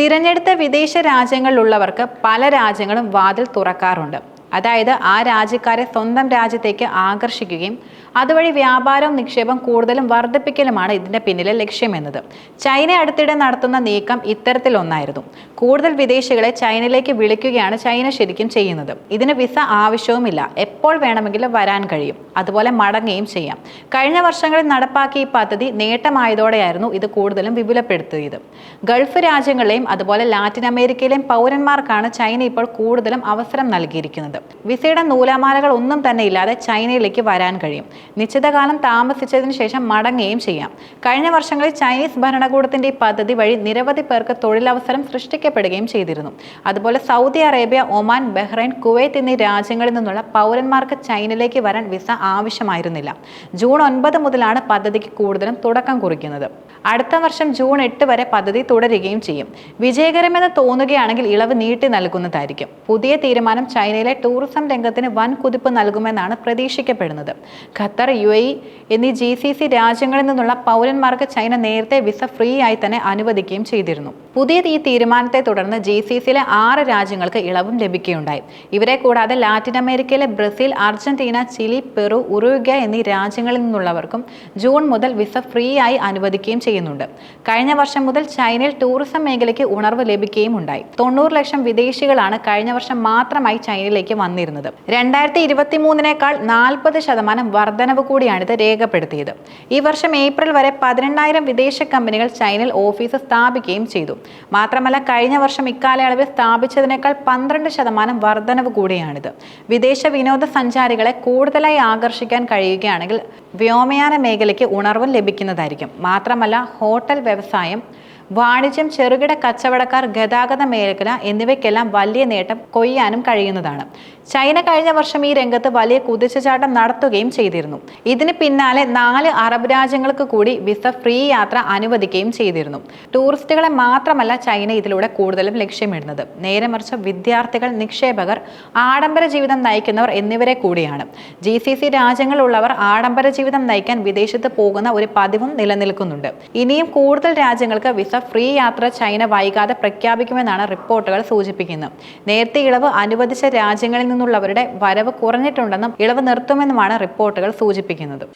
തിരഞ്ഞെടുത്ത വിദേശ രാജ്യങ്ങളിലുള്ളവർക്ക് പല രാജ്യങ്ങളും വാതിൽ തുറക്കാറുണ്ട്. അതായത് ആ രാജ്യക്കാരെ സ്വന്തം രാജ്യത്തേക്ക് ആകർഷിക്കുകയും അതുവഴി വ്യാപാരവും നിക്ഷേപം കൂടുതലും വർദ്ധിപ്പിക്കലുമാണ് ഇതിന്റെ പിന്നിലെ ലക്ഷ്യമെന്നത് ചൈന അടുത്തിടെ നടത്തുന്ന നീക്കം ഇത്തരത്തിലൊന്നായിരുന്നു. കൂടുതൽ വിദേശികളെ ചൈനയിലേക്ക് വിളിക്കുകയാണ് ചൈന ശരിക്കും ചെയ്യുന്നത്. ഇതിന് വിസ ആവശ്യവുമില്ല. എപ്പോൾ വേണമെങ്കിലും വരാൻ കഴിയും. അതുപോലെ മടങ്ങുകയും ചെയ്യാം. കഴിഞ്ഞ വർഷങ്ങളിൽ നടപ്പാക്കിയ ഈ പദ്ധതി നേട്ടമായതോടെയായിരുന്നു ഇത് കൂടുതലും വിപുലപ്പെടുത്തിയത്. ഗൾഫ് രാജ്യങ്ങളിലെയും അതുപോലെ ലാറ്റിൻ അമേരിക്കയിലെയും പൗരന്മാർക്കാണ് ചൈന ഇപ്പോൾ കൂടുതലും അവസരം നൽകിയിരിക്കുന്നത്. വിസയുടെ നൂലാമാലകൾ ഒന്നും തന്നെ ഇല്ലാതെ ചൈനയിലേക്ക് വരാൻ കഴിയും. നിശ്ചിത കാലം താമസിച്ചതിന് ശേഷം മടങ്ങുകയും ചെയ്യാം. കഴിഞ്ഞ വർഷങ്ങളിൽ ചൈനീസ് ഭരണകൂടത്തിന്റെ ഈ പദ്ധതി വഴി നിരവധി പേർക്ക് തൊഴിലവസരം സൃഷ്ടിക്കപ്പെടുകയും ചെയ്തിരുന്നു. അതുപോലെ Saudi Arabia Oman Bahrain Kuwait എന്നീ രാജ്യങ്ങളിൽ നിന്നുള്ള പൗരന്മാർക്ക് ചൈനയിലേക്ക് വരാൻ വിസ ആവശ്യമായിരുന്നില്ല. ജൂൺ ഒൻപത് മുതലാണ് പദ്ധതിക്ക് കൂടുതലും തുടക്കം കുറിക്കുന്നത്. അടുത്ത വർഷം ജൂൺ എട്ട് വരെ പദ്ധതി തുടരുകയും ചെയ്യും. വിജയകരമെന്ന് തോന്നുകയാണെങ്കിൽ ഇളവ് നീട്ടി നൽകുന്നതായിരിക്കും. പുതിയ തീരുമാനം ചൈനയിലെ ടൂറിസം രംഗത്തിന് വൻ കുതിപ്പ് നൽകുമെന്നാണ് പ്രതീക്ഷിക്കപ്പെടുന്നത്. ഖത്തർ യു എ എന്നീ ജി സി സി രാജ്യങ്ങളിൽ നിന്നുള്ള പൗരന്മാർക്ക് ചൈന നേരത്തെ വിസ ഫ്രീ ആയി തന്നെ അനുവദിക്കുകയും ചെയ്തിരുന്നു. പുതിയ ഈ തീരുമാനത്തെ തുടർന്ന് ജി സി സിയിലെ ആറ് രാജ്യങ്ങൾക്ക് ഇളവും ലഭിക്കുകയുണ്ടായി. ഇവരെ കൂടാതെ ലാറ്റിൻ അമേരിക്കയിലെ Brazil Argentina Chile Peru Uruguay എന്നീ രാജ്യങ്ങളിൽ നിന്നുള്ളവർക്കും ജൂൺ മുതൽ വിസ ഫ്രീ ആയി അനുവദിക്കുകയും ചെയ്യുന്നുണ്ട്. കഴിഞ്ഞ വർഷം മുതൽ ചൈനയിൽ ടൂറിസം മേഖലയ്ക്ക് ഉണർവ് ലഭിക്കുകയും ഉണ്ടായി. തൊണ്ണൂറ് ലക്ഷം വിദേശികളാണ് കഴിഞ്ഞ വർഷം മാത്രമായി ചൈനയിലേക്ക് വന്നിരുന്നത്. രണ്ടായിരത്തി ഇരുപത്തി മൂന്നിനേക്കാൾ നാൽപ്പത് ശതമാനം വർധനവ് കൂടിയാണിത് രേഖപ്പെടുത്തിയത്. ഈ വർഷം ഏപ്രിൽ വരെ പതിനെണ്ണായിരം വിദേശ കമ്പനികൾ ചൈനയിൽ ഓഫീസ് സ്ഥാപിക്കുകയും ചെയ്തു. മാത്രമല്ല കഴിഞ്ഞ വർഷം ഇക്കാലയളവിൽ സ്ഥാപിച്ചതിനേക്കാൾ പന്ത്രണ്ട് ശതമാനം വർധനവ് കൂടിയാണിത്. വിദേശ വിനോദസഞ്ചാരികളെ കൂടുതലായി ആകർഷിക്കാൻ കഴിയുകയാണെങ്കിൽ വ്യോമയാന മേഖലയ്ക്ക് ഉണർവ് ലഭിക്കുന്നതായിരിക്കും. മാത്രമല്ല ഹോട്ടൽ വ്യവസായം വാണിജ്യം ചെറുകിട കച്ചവടക്കാർ ഗതാഗത മേഖല എന്നിവയ്ക്കെല്ലാം വലിയ നേട്ടം കൊയ്യാനും കഴിയുന്നതാണ്. ചൈന കഴിഞ്ഞ വർഷം ഈ രംഗത്ത് വലിയ കുതിച്ചുചാട്ടം നടത്തുകയും ചെയ്തിരുന്നു. ഇതിന് പിന്നാലെ നാല് അറബ് രാജ്യങ്ങൾക്ക് കൂടി വിസ ഫ്രീ യാത്ര അനുവദിക്കുകയും ചെയ്തിരുന്നു. ടൂറിസ്റ്റുകളെ മാത്രമല്ല ചൈന ഇതിലൂടെ കൂടുതലും ലക്ഷ്യമിടുന്നത്. നേരെ മറിച്ച് വിദ്യാർത്ഥികൾ നിക്ഷേപകർ ആഡംബര ജീവിതം നയിക്കുന്നവർ എന്നിവരെ കൂടിയാണ്. ജി സി സി രാജ്യങ്ങളുള്ളവർ ആഡംബര ജീവിതം നയിക്കാൻ വിദേശത്ത് പോകുന്ന ഒരു പതിവും നിലനിൽക്കുന്നുണ്ട്. ഇനിയും കൂടുതൽ രാജ്യങ്ങൾക്ക് വിസ ഫ്രീ യാത്ര ചൈന വൈകാതെ പ്രഖ്യാപിക്കുമെന്നാണ് റിപ്പോർട്ടുകൾ സൂചിപ്പിക്കുന്നത്. നേരത്തെ ഇളവ് അനുവദിച്ച രാജ്യങ്ങളിൽ നിന്നുള്ളവരുടെ വരവ് കുറഞ്ഞിട്ടുണ്ടെന്നും ഇളവ് നിർത്തുമെന്നുമാണ് റിപ്പോർട്ടുകൾ സൂചിപ്പിക്കുന്നത്.